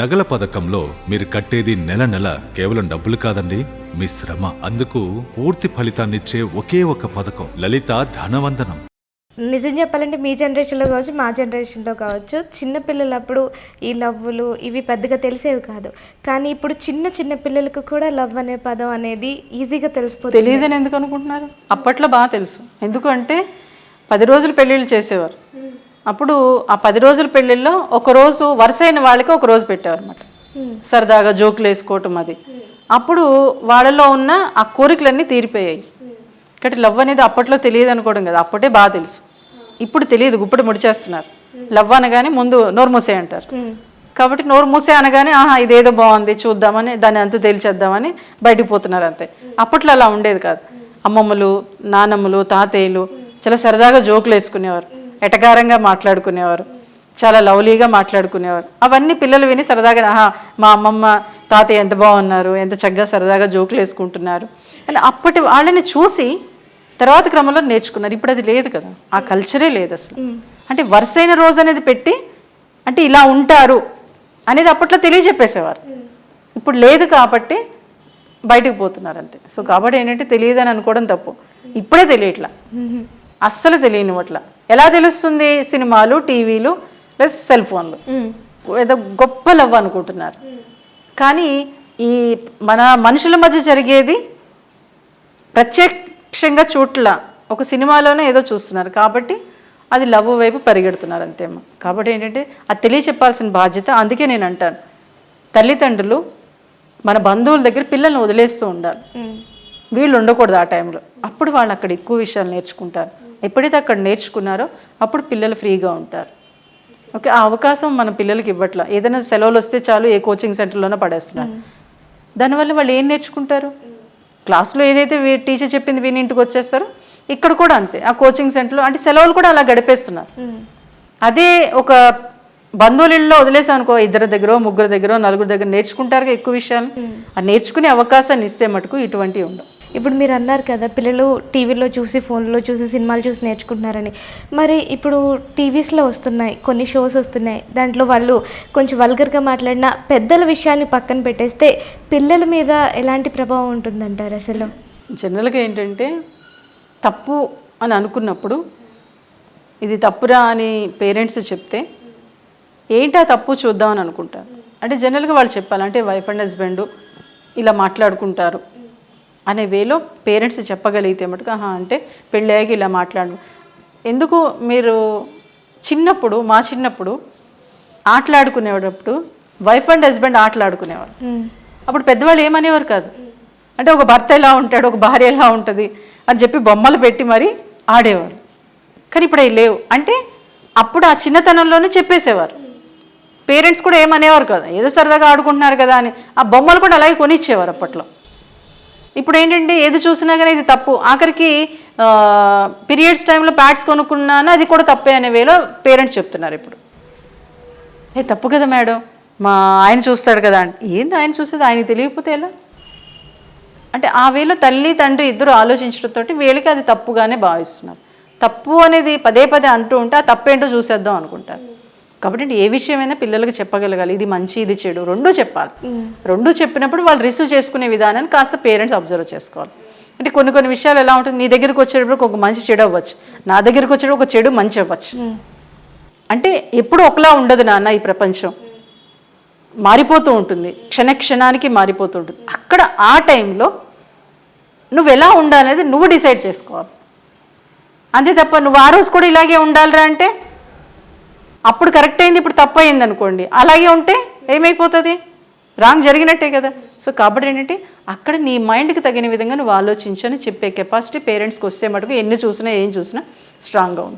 నగల పథకంలో మీరు కట్టేది నెల నెల కేవలం డబ్బులు కాదండి మీ శ్రమ. అందుకు పూర్తి ఫలితాన్నిచ్చే ఒకే ఒక పథకం లలిత ధనవందనం. నిజం చెప్పాలంటే మీ జనరేషన్లో కావచ్చు మా జనరేషన్లో కావచ్చు చిన్న పిల్లలప్పుడు ఈ లవ్వులు ఇవి పెద్దగా తెలిసేవి కాదు. కానీ ఇప్పుడు చిన్న చిన్న పిల్లలకు కూడా లవ్ అనే పదం అనేది ఈజీగా తెలిసిపోతుంది. తెలియదని ఎందుకు అనుకుంటున్నారు? అప్పట్లో బాగా తెలుసు. ఎందుకంటే పది రోజులు పెళ్ళిళ్ళు చేసేవారు. అప్పుడు ఆ పది రోజుల పెళ్ళిళ్ళలో ఒక రోజు వరుస అయిన వాళ్ళకి ఒక రోజు పెట్టేవారు అనమాట సరదాగా జోకులు వేసుకోవటం అది. అప్పుడు వాళ్ళలో ఉన్న ఆ కోరికలన్నీ తీరిపోయాయి. కాబట్టి లవ్ అనేది అప్పట్లో తెలియదు అనుకోవడం కదా అప్పటే బాగా తెలుసు. ఇప్పుడు తెలియదు గుప్పుడు ముడిచేస్తున్నారు. లవ్ అనగానే ముందు నోరు మూసే అంటారు. కాబట్టి నోరు మూసే అనగానే ఆహా ఇదేదో బాగుంది చూద్దామని దాన్ని అంత తేల్చేద్దామని బయటికి పోతున్నారు అంతే. అప్పట్లో అలా ఉండేది కాదు. అమ్మమ్మలు నానమ్మలు తాతయ్యలు చాలా సరదాగా జోకులు వేసుకునేవారు. ఎటకారంగా మాట్లాడుకునేవారు. చాలా లవ్లీగా మాట్లాడుకునేవారు. అవన్నీ పిల్లలు విని సరదాగా ఆహా మా అమ్మమ్మ తాతయ్య ఎంత బాగున్నారు ఎంత చక్కగా సరదాగా జోకులు వేసుకుంటున్నారు. అని అప్పటి వాళ్ళని చూసి తర్వాత క్రమంలో నేర్చుకున్నారు. ఇప్పుడు అది లేదు కదా. ఆ కల్చరే లేదు అసలు. అంటే వరుసైన రోజు అనేది పెట్టి అంటే ఇలా ఉంటారు అనేది అప్పట్లో తెలియజెప్పేసేవారు. ఇప్పుడు లేదు కాబట్టి బయటకు పోతున్నారు అంతే. సో కాబట్టి ఏంటంటే తెలియదని అనుకోవడం తప్పు. ఇప్పుడే తెలియట్లా. అస్సలు తెలియనివట్ల ఎలా తెలుస్తుంది? సినిమాలు టీవీలు లేదా సెల్ ఫోన్లు. ఏదో గొప్ప లవ్ అనుకుంటున్నారు. కానీ ఈ మన మనుషుల మధ్య జరిగేది ప్రత్యక్షంగా చూట్ల ఒక సినిమాలోనే ఏదో చూస్తున్నారు. కాబట్టి అది లవ్ వైపు పరిగెడుతున్నారు అంతేమో కాబట్టి ఏంటంటే అది తెలియచెప్పాల్సిన బాధ్యత. అందుకే నేను అంటాను తల్లిదండ్రులు మన బంధువుల దగ్గర పిల్లల్ని వదిలేస్తూ ఉండాలి. వీళ్ళు ఉండకూడదు ఆ టైంలో. అప్పుడు వాళ్ళు అక్కడ ఎక్కువ విషయాలు నేర్చుకుంటారు. ఎప్పుడైతే అక్కడ నేర్చుకున్నారో అప్పుడు పిల్లలు ఫ్రీగా ఉంటారు. ఓకే ఆ అవకాశం మన పిల్లలకి ఇవ్వట్లా. ఏదైనా సెలవులు వస్తే చాలు ఏ కోచింగ్ సెంటర్లోనే పడేస్తున్నారు. దానివల్ల వాళ్ళు ఏం నేర్చుకుంటారు? క్లాస్లో ఏదైతే టీచర్ చెప్పింది విని ఇంటికి వచ్చేస్తారో ఇక్కడ కూడా అంతే. ఆ కోచింగ్ సెంటర్లో అంటే సెలవులు కూడా అలా గడిపేస్తున్నారు. అదే ఒక బంధువులలో వదిలేసాం అనుకో ఇద్దరి దగ్గర ముగ్గురు దగ్గర నలుగురు దగ్గర నేర్చుకుంటారుగా ఎక్కువ విషయాలు. ఆ నేర్చుకునే అవకాశాన్ని ఇస్తే మటుకు ఇటువంటివి ఉండవు. ఇప్పుడు మీరు అన్నారు కదా పిల్లలు టీవీలో చూసి ఫోన్లో చూసి సినిమాలు చూసి నేర్చుకుంటున్నారని. మరి ఇప్పుడు టీవీస్లో వస్తున్నాయి కొన్ని షోస్ వస్తున్నాయి. దాంట్లో వాళ్ళు కొంచెం వల్గర్గా మాట్లాడిన పెద్దల విషయాన్ని పక్కన పెట్టేస్తే పిల్లల మీద ఎలాంటి ప్రభావం ఉంటుందంటారు అసలు? జనరల్గా ఏంటంటే తప్పు అని అనుకున్నప్పుడు ఇది తప్పురా అని పేరెంట్స్ చెప్తే ఏంటా తప్పు చూద్దామని అనుకుంటారు. అంటే జనరల్గా వాళ్ళు చెప్పాలంటే వైఫ్ అండ్ హస్బెండ్ ఇలా మాట్లాడుకుంటారు. అనే వేలో పేరెంట్స్ చెప్పగలిగితే మటుకు ఆహా అంటే పెళ్ళయ్యాక ఇలా మాట్లాడు. ఎందుకు మీరు చిన్నప్పుడు మా చిన్నప్పుడు ఆటలాడుకునేటప్పుడు వైఫ్ అండ్ హస్బెండ్ ఆటలాడుకునేవారు. అప్పుడు పెద్దవాళ్ళు ఏమనేవారు కాదు. అంటే ఒక భర్త ఎలా ఉంటాడు ఒక భార్య ఎలా ఉంటుంది అని చెప్పి బొమ్మలు పెట్టి మరి ఆడేవారు. కానీ ఇప్పుడు అవి లేవు. అంటే అప్పుడు ఆ చిన్నతనంలోనే చెప్పేసేవారు. పేరెంట్స్ కూడా ఏమనేవారు కదా. ఏదో సరదాగా ఆడుకుంటున్నారు కదా అని ఆ బొమ్మలు కూడా అలాగే కొనిచ్చేవారు అప్పట్లో. ఇప్పుడు ఏంటంటే ఏది చూసినా కానీ ఇది తప్పు. ఆఖరికి పీరియడ్స్ టైంలో ప్యాడ్స్ కొనుక్కున్నాను అది కూడా తప్పే అనే వేలో పేరెంట్స్ చెప్తున్నారు ఇప్పుడు. ఏ తప్పు కదా మేడం. మా ఆయన చూస్తాడు కదా ఏంది ఆయన చూసేది? ఆయనకి తెలియకపోతే ఎలా? అంటే ఆ వేలో తల్లి తండ్రి ఇద్దరు ఆలోచించడంతో వీళ్ళకి అది తప్పుగానే భావిస్తున్నారు. తప్పు అనేది పదే పదే అంటూ ఉంటే ఆ తప్పేంటో చూసేద్దాం అనుకుంటారు. కాబట్టి ఏ విషయమైనా పిల్లలకు చెప్పగలగాలి. ఇది మంచి ఇది చెడు. రెండూ చెప్పాలి. రెండూ చెప్పినప్పుడు వాళ్ళు రిసీవ్ చేసుకునే విధానాన్ని కాస్త పేరెంట్స్ అబ్జర్వ్ చేసుకోవాలి. అంటే కొన్ని కొన్ని విషయాలు ఎలా ఉంటుంది? నీ దగ్గరికి వచ్చేటప్పుడు ఒక మంచి చెడు అవ్వచ్చు. నా దగ్గరికి వచ్చేటప్పుడు ఒక చెడు మంచి అవ్వచ్చు. అంటే ఎప్పుడు ఒకలా ఉండదు నాన్న ఈ ప్రపంచం. మారిపోతూ ఉంటుంది. క్షణ క్షణానికి మారిపోతూ ఉంటుంది. అక్కడ ఆ టైంలో నువ్వు ఎలా ఉండాలనేది నువ్వు డిసైడ్ చేసుకోవాలి. అంతే తప్ప నువ్వు ఆ రోజు కూడా ఇలాగే ఉండాలిరా అంటే అప్పుడు కరెక్ట్ అయింది ఇప్పుడు తప్పు అయింది అనుకోండి. అలాగే ఉంటే ఏమైపోతుంది? రాంగ్ జరిగినట్టే కదా. సో కాబట్టి ఏంటంటే అక్కడ నీ మైండ్కి తగిన విధంగా నువ్వు ఆలోచించని చెప్పే కెపాసిటీ పేరెంట్స్కి వస్తే మటుకు ఎన్ని చూసినా ఏం చూసినా స్ట్రాంగ్గా ఉంటుంది.